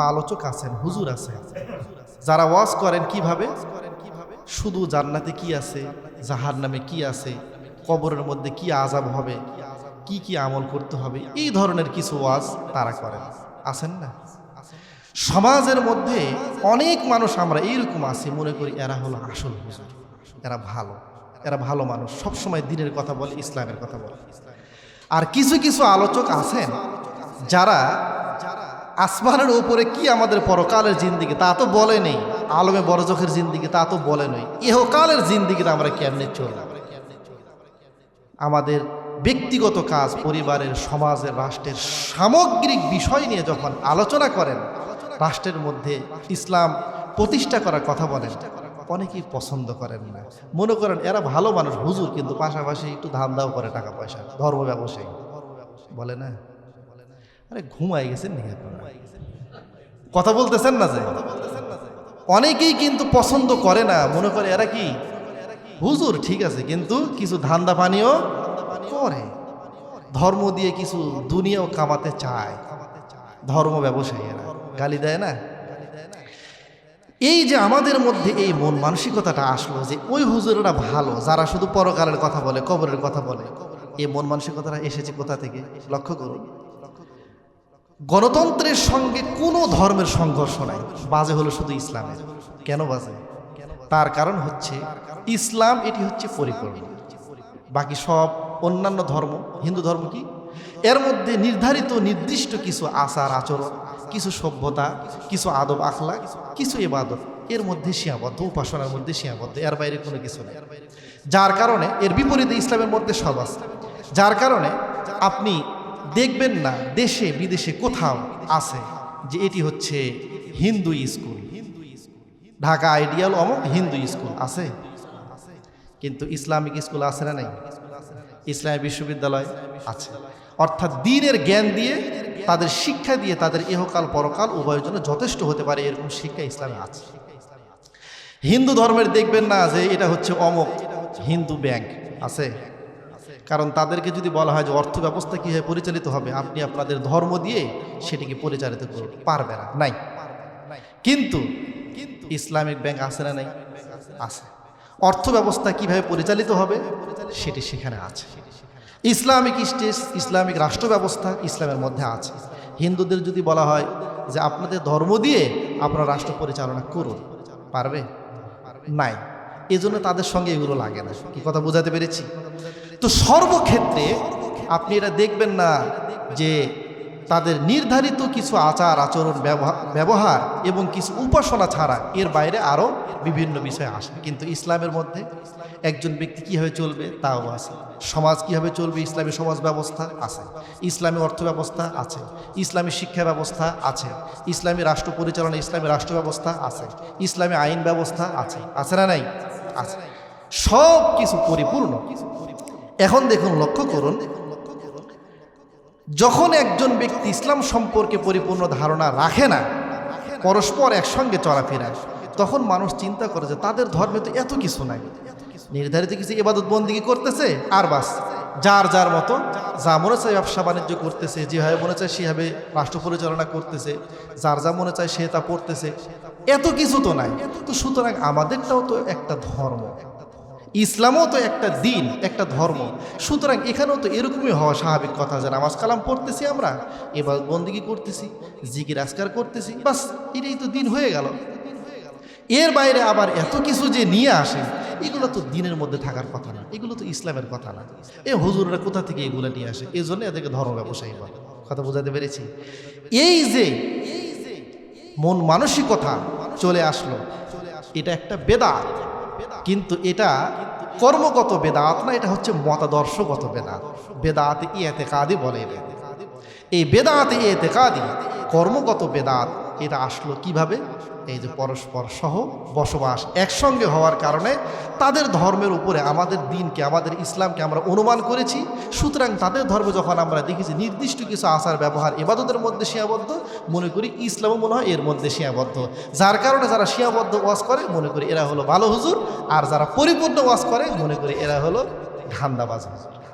আলোচক আছেন, হুজুর আছেন। যারা ওয়াজ করেন কীভাবে? শুধু জান্নাতে কি আছে? জাহার নামে কি আছে? কবরের মধ্যে কি আজাব হবে? কি কি আমল করতে হবে? এই ধরনের কিছু ওয়াজ তারা করেন। আছেন না? সমাজের মধ্যে অনেক মানুষ আমরা এইরকম আছি, মনে করি এরা হলো আসল হুজুর। এরা ভালো। এরা ভালো মানুষ। সবসময় দিনের কথা বলে, ইসলামের কথা বলে। আর কিছু কিছু আলোচক আছেন যারা আসমানের উপরে কি আমাদের পরকালের জিন্দিগি? তা তো বলে নেই। আলমে বড়জখের জিন্দিগি, তা তো বলে নই। ইহকালের জিন্দিগিতে আমরা কেমনে চলব? আমাদের ব্যক্তিগত কাজ, পরিবারের, সমাজের, রাষ্ট্রের সামগ্রিক বিষয় নিয়ে যখন আলোচনা করেন, রাষ্ট্রের মধ্যে ইসলাম প্রতিষ্ঠা করার কথা বলেন, অনেকেই পছন্দ করেন না। মনে করেন এরা ভালো মানুষ, হুজুর, কিন্তু পাশাপাশি একটু ধান দাও করে টাকা পয়সা, ধর্ম ব্যবসায়ী। বলে না? আরে ঘুমাই গেছেন নাকি আপনারা? কথা বলতেছেন না যে? অনেকেই কিন্তু পছন্দ করে না, মনে করে এরা কি? হুজুর, ঠিক আছে, কিন্তু কিছু ধান্দা পানিও করে। ধর্ম দিয়ে কিছু দুনিয়াও কামাতে চায়। ধর্ম ব্যবসায়ীরা গালি দেয় না? এই যে আমাদের মধ্যে এই মন মানসিকতাটা আসলো যে ওই হুজুরেরা ভালো, যারা শুধু পরকালের কথা বলে, কবরের কথা বলে এই মন মানসিকতাটা এসেছে কোথা থেকে? লক্ষ্য করুন। গণতন্ত্রের সঙ্গে কোনো ধর্মের সংঘর্ষ নাই। বাজে হলো শুধু ইসলামের। কেন বাজে? তার কারণ হচ্ছে ইসলাম এটি হচ্ছে পরিপূর্ণ। বাকি সব অন্যান্য ধর্ম, হিন্দু ধর্ম কি? এর মধ্যে নির্ধারিত নির্দিষ্ট কিছু আচার আচরণ, কিছু সভ্যতা, কিছু আদব আখলা কিছু এবাদত এর মধ্যে সীমাবদ্ধ, উপাসনার মধ্যে সীমাবদ্ধ, এর বাইরে কোনো কিছু নেই। যার কারণে এর বিপরীতে ইসলামের মধ্যে সব আছে। যার কারণে আপনি দেখবেন না, দেশে, বিদেশে কোথাও আছে যে এটি হচ্ছে হিন্দু স্কুল। ঢাকা আইডিয়াল অমুক হিন্দু স্কুল আছে। কিন্তু ইসলামিক স্কুল আছে না নাই? ইসলামী বিশ্ববিদ্যালয় আছে। অর্থাৎ দিনের জ্ঞান দিয়ে, তাদের শিক্ষা দিয়ে, তাদের ইহকাল, পরকাল উভয়ের জন্য যথেষ্ট হতে পারে এরকম শিক্ষা ইসলামে আছে। হিন্দু ধর্মের দেখবেন না যে এটা হচ্ছে অমক হিন্দু ব্যাংক আছে। কারণ তাদেরকে যদি বলা হয় যে অর্থ ব্যবস্থা কীভাবে পরিচালিত হবে, আপনি আপনাদের ধর্ম দিয়ে সেটিকে পরিচালিত করুন পারবে না, নাই। কিন্তু ইসলামিক ব্যাংক আছে না নাই? আছে। অর্থ ব্যবস্থা কীভাবে পরিচালিত হবে, সেটি সেখানে আছে। ইসলামিক স্টেজ ইসলামিক রাষ্ট্র ব্যবস্থা ইসলামের মধ্যে আছে। হিন্দুদের যদি বলা হয় যে আপনাদের ধর্ম দিয়ে আপনারা রাষ্ট্র পরিচালনা করুন, পারবে? নাই। এজন্য তাদের সঙ্গে এগুলো লাগে না। কি কথা বোঝাতে পেরেছি? তো সর্বক্ষেত্রে আপনি এটা দেখবেন না যে তাদের নির্ধারিত কিছু আচার, আচরণ ব্যবহার এবং কিছু উপাসনা ছাড়া এর বাইরে আরও বিভিন্ন বিষয় আসে। কিন্তু ইসলামের মধ্যে একজন ব্যক্তি কীভাবে চলবে তাও আছে। সমাজ কীভাবে চলবে ইসলামী সমাজ ব্যবস্থা আছে। ইসলামী অর্থ ব্যবস্থা আছে। ইসলামী শিক্ষা ব্যবস্থা আছে। ইসলামী রাষ্ট্র পরিচালনা, ইসলামী রাষ্ট্র ব্যবস্থা আছে। ইসলামী আইন ব্যবস্থা আছে। আছে না নাই? আছে। সব কিছু পরিপূর্ণ। এখন দেখুন, লক্ষ্য করুন। যখন একজন ব্যক্তি ইসলাম সম্পর্কে পরিপূর্ণ ধারণা রাখে না, পরস্পর একসঙ্গে চলাফেরা, তখন মানুষ চিন্তা করে যে তাদের ধর্মে তো এত কিছু নাই। নির্ধারিত কিছু এবাদত বন্দিকে করতেছে? আর বাস, যার যার মতো, যা মনে চায় ব্যবসা বাণিজ্য করতেছে, যেভাবে মনে চায় সেভাবে রাষ্ট্র পরিচালনা করতেছে, যার যা মনে চায় সে তা পড়তেছে। এত কিছু তো নাই। তো সুতরাং আমাদেরটাও তো একটা ধর্ম। ইসলামও তো একটা দিন, একটা ধর্ম। সুতরাং এখানেও তো এরকমই হওয়া স্বাভাবিক কথা যে নামাজ কালাম পড়তেছি আমরা এবার বন্দিগি করতেছি, জিকির আজকার করতেছি, বাস এটাই তো দিন হয়ে গেল। এর বাইরে আবার এত কিছু যে নিয়ে আসে, এগুলো তো দিনের মধ্যে থাকার কথা না, এগুলো তো ইসলামের কথা না। এ হুজুররা কোথা থেকে এগুলো নিয়ে আসে? এই জন্য এদেরকে ধর্ম ব্যবসায়ী বলে। কথা বোঝাতে পেরেছি? এই যে মন মানসিকতা চলে আসলো, এটা একটা বেদাত। কিন্তু এটা কর্মগত বেদাত না, এটা হচ্ছে মতাদর্শগত বেদাত। বেদাত ইয়েতে কাদি বলে এই বেদাত ইয়েতে কাদি কর্মগত বেদাত, এটা আসলো কীভাবে? এই যে পরস্পর সহ বসবাস একসঙ্গে হওয়ার কারণে তাদের ধর্মের উপরে আমাদের দিনকে, আমাদের ইসলামকে আমরা অনুমান করেছি। সুতরাং তাদের ধর্ম যখন আমরা দেখেছি, নির্দিষ্ট কিছু আচার, ব্যবহার এবাদতের মধ্যে সীমাবদ্ধ, মনে করি ইসলামও মনে হয় এর মধ্যে সীমাবদ্ধ। যার কারণে যারা সীমাবদ্ধ ওয়াজ করে, মনে করি এরা হলো ভালো হুজুর। আর যারা পরিপূর্ণ ওয়াজ করে, মনে করি এরা হলো ধান্দাবাজ হুজুর।